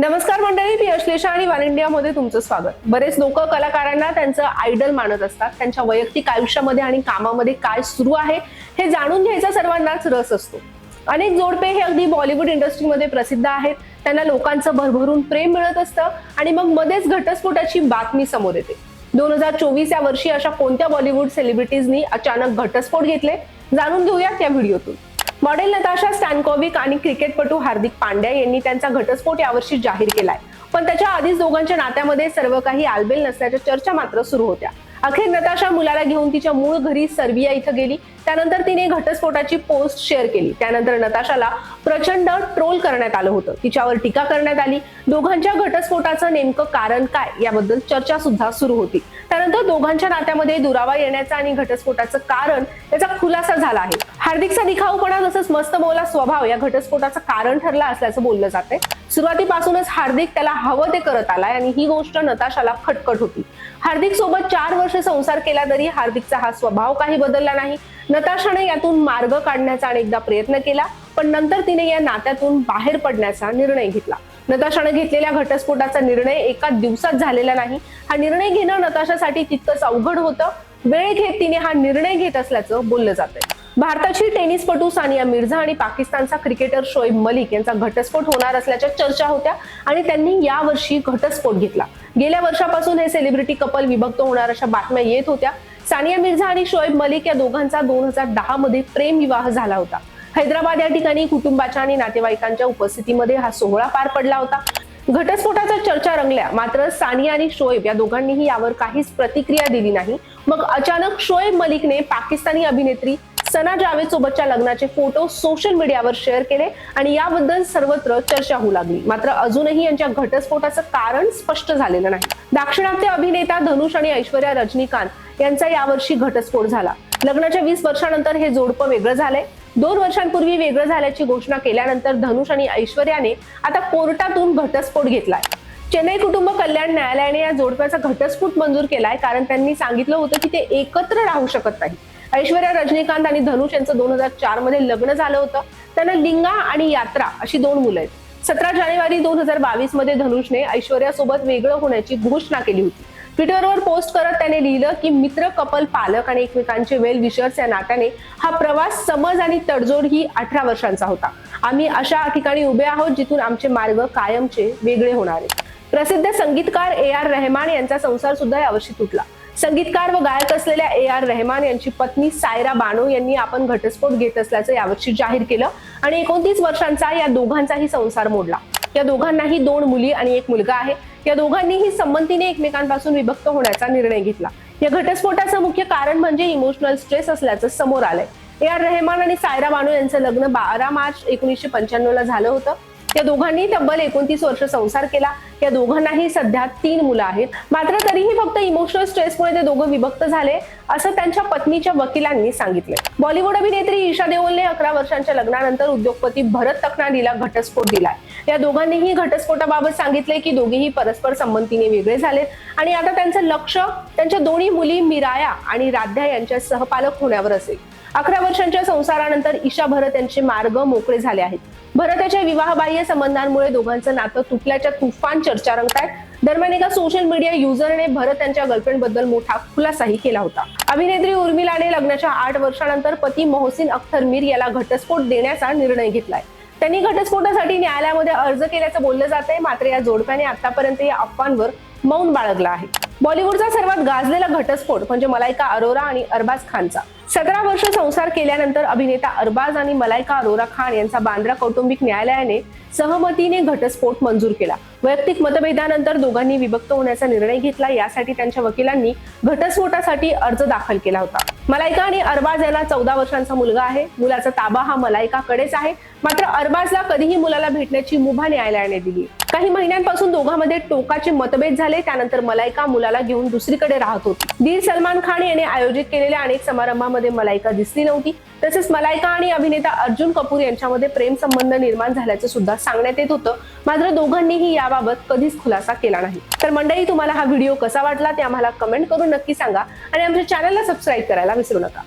नमस्कार मंडळी मी अश्लेषा आणि वन इंडियामध्ये तुमचं स्वागत. बरेच लोक कलाकारांना त्यांचं आयडल मानत असतात. त्यांच्या वैयक्तिक आयुष्यामध्ये आणि कामामध्ये काय सुरू आहे हे जाणून घ्यायचा सर्वांनाच रस असतो. अनेक जोडपे हे अगदी बॉलिवूड इंडस्ट्रीमध्ये प्रसिद्ध आहेत. त्यांना लोकांचं भरभरून प्रेम मिळत असतं आणि मग मध्येच घटस्फोटाची बातमी समोर येते. दोन हजार चोवीस या वर्षी अशा कोणत्या बॉलिवूड सेलिब्रिटीजनी अचानक घटस्फोट घेतले? जाणून घेऊया त्या व्हिडिओतून. मॉडेल नताशा स्टॅनकॉविक आणि क्रिकेटपटू हार्दिक पांड्या यांनी त्यांचा घटस्फोट यावर्षी जाहीर केलाय. पण त्याच्या आधीच दोघांच्या नात्यामध्ये सर्व काही आलबेल नसल्याच्या चर्चा मात्र सुरू होत्या. अखेर नताशा मुलाला घेऊन तिच्या मूळ घरी सर्बिया इथं गेली. त्यानंतर तिने घटस्फोटाची पोस्ट शेअर केली. त्यानंतर नताशाला प्रचंड ट्रोल करण्यात आलं होतं. तिच्यावर टीका करण्यात आली. दोघांच्या घटस्फोटाचं नेमकं कारण काय याबद्दल चर्चा सुद्धा सुरू होती. त्यानंतर दोघांच्या नात्यामध्ये दुरावा येण्याचं आणि घटस्फोटाचं कारण याचा खुलासा झाला आहे. हार्दिकचा दिखाऊपणा तसंच मस्त मौला स्वभाव या घटस्फोटाचं कारण ठरला असल्याचं बोललं जाते सुरुवातीपासूनच हार्दिक त्याला हवं ते करत आलाय आणि ही गोष्ट नताशाला खटखट होती. हार्दिक सोबत चार वर्ष संसार केला तरी हार्दिकचा हा स्वभाव काही बदलला नाही. नताशाने यातून मार्ग काढण्याचा अनेकदा प्रयत्न केला पण नंतर तिने या नात्यातून बाहेर पडण्याचा निर्णय घेतला. नताशाने घेतलेल्या घटस्फोटाचा निर्णय एका दिवसात झालेला नाही. हा निर्णय घेणं नताशासाठी तितकंच अवघड होतं. वेळ घेत तिने हा निर्णय घेत असल्याचं बोललं जातंय. भारताची टेनिसपटू सानिया मिर्झा आणि पाकिस्तानचा क्रिकेटर शोएब मलिक यांचा घटस्फोट होणार असल्याच्या चर्चा होत्या आणि त्यांनी यावर्षी घटस्फोट घेतला. गेल्या वर्षापासून हे सेलिब्रिटी कपल विभक्त होणार अशा बातम्या येत होत्या. सानिया मिर्झा आणि शोएब मलिक या दोघांचा दोन हजार दहा मध्ये प्रेम विवाह झाला होता. हैदराबाद या ठिकाणी कुटुंबाच्या आणि नातेवाईकांच्या उपस्थितीमध्ये हा सोहळा पार पडला होता. घटस्फोटाच्या चर्चा रंगल्या. मात्र सानिया आणि शोएब या दोघांनीही यावर काहीच प्रतिक्रिया दिली नाही. मग अचानक शोएब मलिकने पाकिस्तानी अभिनेत्री सना जावेद सोबतच्या लग्नाचे फोटो सोशल मीडियावर शेअर केले आणि याबद्दल सर्वत्र चर्चा होऊ लागली. मात्र अजूनही यांच्या घटस्फोटाचं कारण स्पष्ट झालेलं नाही. दाक्षिणात्य अभिनेता धनुष आणि ऐश्वर्या रजनीकांत यांचा यावर्षी घटस्फोट झाला. लग्नाच्या वीस वर्षानंतर हे जोडपं वेगळं झालंय. दोन वर्षांपूर्वी वेगळं झाल्याची घोषणा केल्यानंतर धनुष आणि ऐश्वर्याने आता कोर्टातून घटस्फोट घेतलाय. चेन्नई कुटुंब कल्याण न्यायालयाने या जोडप्याचा घटस्फोट मंजूर केलाय कारण त्यांनी सांगितलं होतं की ते एकत्र राहू शकत नाही ऐश्वर्या रजनीकांत आणि धनुष यांचं दोन हजार चारमध्ये लग्न झालं होतं. त्यांना लिंगा आणि यात्रा अशी दोन मुलं आहेत. सतरा जानेवारी दोन हजार बावीसमध्ये धनुषने ऐश्वर्या सोबत वेगळं होण्याची घोषणा केली होती. ट्विटरवर पोस्ट करत त्याने लिहिलं की मित्र कपल पालक आणि एकमेकांचे वेल विशर्स या नात्याने हा प्रवास समज आणि तडजोड ही अठरा वर्षांचा होता. आम्ही अशा ठिकाणी उभे आहोत जिथून आमचे मार्ग कायमचे वेगळे होणार आहेत. प्रसिद्ध संगीतकार ए आर रेहमान यांचा संसार सुद्धा यावर्षी तुटला. संगीतकार व गायक असलेल्या ए आर रहमान यांची पत्नी सायरा बानो यांनी आपण घटस्फोट घेत असल्याचं यावर्षी जाहीर केलं आणि एकोणतीस वर्षांचा या दोघांचाही संसार मोडला. या दोघांनाही दोन मुली आणि एक मुलगा आहे. या दोघांनीही संमतीने एकमेकांपासून विभक्त होण्याचा निर्णय घेतला. या घटस्फोटाचं मुख्य कारण म्हणजे इमोशनल स्ट्रेस असल्याचं समोर आलंय. ए आर रेहमान आणि सायरा बानो यांचं लग्न बारा मार्च एकोणीसशे पंच्याण्णव ला झालं होतं. या दोघांनी तब्बल एकोणतीस वर्ष संसार केला. या दोघांनाही सध्या तीन मुलं आहेत. मात्र तरीही फक्त इमोशनल स्ट्रेसमुळे ते दोघं विभक्त झाले असं त्यांच्या पत्नीच्या वकिलांनी सांगितले बॉलिवूड अभिनेत्री ईशा देओलने अकरा वर्षांच्या लग्नानंतर उद्योगपती भरत तकनाडीला घटस्फोट दिलाय. या दोघांनीही घटस्फोटाबाबत सांगितले की दोघेही परस्पर संमतीने वेगळे झालेत आणि आता त्यांचं लक्ष त्यांच्या दोन्ही मुली मिराया आणि राध्या यांच्या सहपालक होण्यावर असेल. अकरा वर्षांच्या संसारानंतर ईशा भरत यांचे मार्ग मोकळे झाले आहेत. भरताच्या विवाहबाह्य संबंधांमुळे दोघांचं नातं तुटल्याच्या तुफान चर्चा रंगतायत. दरम्यान एका सोशल मीडिया युजरने भरत यांच्या गर्लफ्रेंडबद्दल मोठा खुलासाही केला होता. अभिनेत्री उर्मिलाने लग्नाच्या आठ वर्षानंतर पती मोहसिन अख्तर मीर याला घटस्फोट देण्याचा निर्णय घेतलाय. त्यांनी घटस्फोटासाठी न्यायालयामध्ये अर्ज केल्याचं बोललं जातंय मात्र या जोडप्याने आतापर्यंत या अफवांवर मौन बाळगला आहे. बॉलिवूडचा सर्वात गाजलेला घटस्फोट म्हणजे मलायका अरोरा आणि अरबाज खानचा. सतरा वर्ष संसार केल्यानंतर अभिनेता अरबाज आणि मलायका अरोरा खान यांचा बांद्रा कौटुंबिक न्यायालयाने सहमतीने घटस्फोट मंजूर केला. वैयक्तिक मतभेदानंतर दोघांनी विभक्त होण्याचा निर्णय घेतला. यासाठी त्यांच्या वकिलांनी घटस्फोटासाठी अर्ज दाखल केला होता. मलायका आणि अरबाज यांना चौदा वर्षांचा मुलगा आहे. मुलाचा ताबा हा मलायकाकडेच आहे. मात्र अरबाजला कधीही मुलाला भेटण्याची मुभा न्यायालयाने दिली. काही महिन्यांपासून दोघांमध्ये टोकाचे मतभेद झाले. त्यानंतर मलायका मुलाला घेऊन दुसरीकडे राहत होती. दीर सलमान खान याने आयोजित केलेल्या अनेक समारंभामध्ये मलायका दिसली नव्हती. तसेच मलायका आणि अभिनेता अर्जुन कपूर यांच्यामध्ये प्रेम संबंध निर्माण झाल्याचं सुद्धा सांगण्यात येत होतं. मात्र दोघांनीही याबाबत कधीच खुलासा केला नाही. तर मंडळी तुम्हाला हा व्हिडिओ कसा वाटला ते आम्हाला कमेंट करून नक्की सांगा आणि आमच्या चॅनलला सबस्क्राईब करायला विसरू नका.